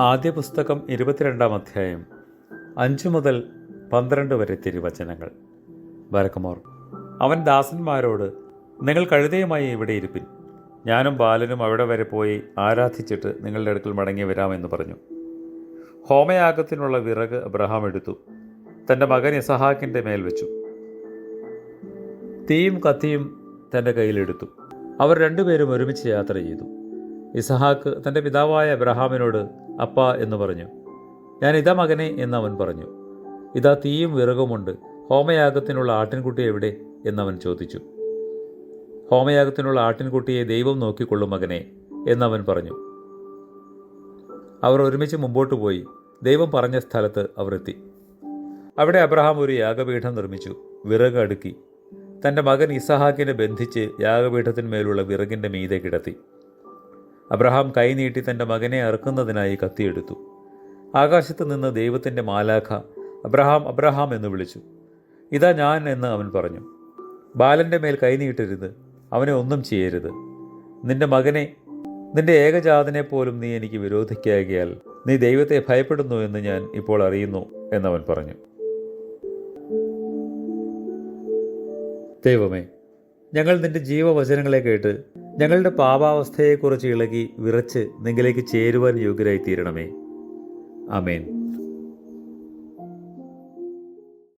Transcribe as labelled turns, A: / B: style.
A: ആദ്യ പുസ്തകം ഇരുപത്തിരണ്ടാം അധ്യായം അഞ്ചു മുതൽ പന്ത്രണ്ട് വരെ തിരുവചനങ്ങൾ. വരക്കുമോർ അവൻ ദാസന്മാരോട് നിങ്ങൾ കഴുതയുമായി ഇവിടെ ഇരിപ്പിൻ. ഞാനും ബാലനും അവിടെ വരെ പോയി ആരാധിച്ചിട്ട് നിങ്ങളുടെ അടുക്കൽ മടങ്ങി വരാമെന്ന് പറഞ്ഞു. ഹോമയാഗത്തിനുള്ള വിറക് അബ്രഹാം എടുത്തു തന്റെ മകൻ ഇസഹാക്കിന്റെ മേൽ വെച്ചു. തീയും കത്തിയും തന്റെ കയ്യിലെടുത്തു അവർ രണ്ടുപേരും ഒരുമിച്ച് യാത്ര ചെയ്തു. ഇസഹാക്ക് തന്റെ പിതാവായ അബ്രഹാമിനോട് അപ്പ എന്ന് പറഞ്ഞു. ഞാൻ ഇതാ മകനെ അവൻ പറഞ്ഞു. ഇതാ തീയും വിറകുമുണ്ട്. ഹോമയാഗത്തിനുള്ള ആട്ടിൻകുട്ടി എവിടെ? എന്നവൻ ചോദിച്ചു. ഹോമയാഗത്തിനുള്ള ആട്ടിൻകുട്ടിയെ ദൈവം നോക്കിക്കൊള്ളും മകനെ എന്നവൻ പറഞ്ഞു. അവർ ഒരുമിച്ച് മുമ്പോട്ട് പോയി. ദൈവം പറഞ്ഞ സ്ഥലത്ത് അവർ എത്തി. അവിടെ അബ്രഹാം ഒരു യാഗപീഠം നിർമ്മിച്ചു. വിറക് അടുക്കി. തന്റെ മകൻ ഇസഹാക്കിനെ ബന്ധിച്ച് യാഗപീഠത്തിന്മേലുള്ള വിറകിന്റെ മീതെ കിടത്തി. അബ്രഹാം കൈനീട്ടി തന്റെ മകനെ അറുക്കുന്നതിനായി കത്തിയെടുത്തു. ആകാശത്ത് നിന്ന് ദൈവത്തിന്റെ മാലാഖ അബ്രഹാം അബ്രഹാം എന്ന് വിളിച്ചു. ഇതാ ഞാൻ എന്ന് അവൻ പറഞ്ഞു. ബാലന്റെ മേൽ കൈനീട്ടരുത് അവനെ ഒന്നും ചെയ്യരുത്. നിന്റെ മകനെ നിന്റെ ഏകജാതനെ പോലും നീ എനിക്ക് വിരോധിക്കാകിയാൽ നീ ദൈവത്തെ ഭയപ്പെടുന്നു എന്ന് ഞാൻ ഇപ്പോൾ അറിയുന്നു എന്നവൻ പറഞ്ഞു. ദൈവമേ ഞങ്ങൾ നിന്റെ ജീവവചനങ്ങളെ കേട്ട് ഞങ്ങളുടെ പാപാവസ്ഥയെക്കുറിച്ച് ഇളകി വിറച്ച് നിങ്ങളിലേക്ക് ചേരുവാൻ യോഗ്യരായി തീരണമേ അമേൻ